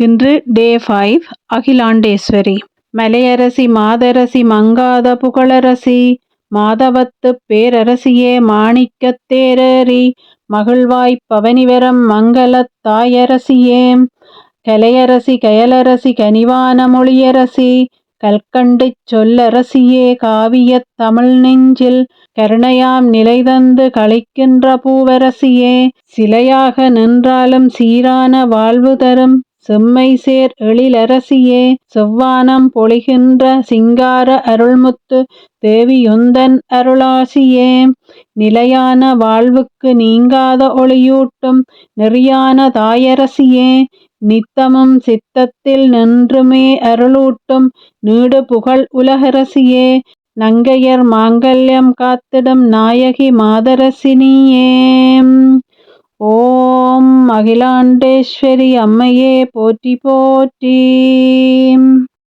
இன்று day five Akilandeswari. Malayarasi மாதரசி மங்காத புகழரசி மாதவத்துப் பேரரசியே மாணிக்கத்தேரரி மகிழ்வாய்ப் பவனிவரம் மங்கலத் தாயரசியே. கலையரசி கயலரசி கனிவான மொழியரசி கல்கண்டுச் சொல்லரசியே காவியத் தமிழ் நெஞ்சில் கருணையாம் நிலைதந்து களிக்கின்ற பூவரசியே. சிலையாக நின்றாலும் சீரான வாழ்வு தரும் செம்மைசேர் எழிலரசியே செவ்வானம் பொழிகின்ற சிங்கார அருள்முத்து தேவியுந்தன் அருளாசியே. நிலையான வாழ்வுக்கு நீங்காத ஒளியூட்டும் நெறியான தாயரசியே. நித்தமும் சித்தத்தில் நின்றுமே அருளூட்டும் நீடுபுகழ் உலகரசியே. நங்கையர் மாங்கல்யம் காத்திடும் நாயகி மாதரசினியே ஓ அகிலாண்டேஸ்வரி அம்மையே போற்றி போற்றி.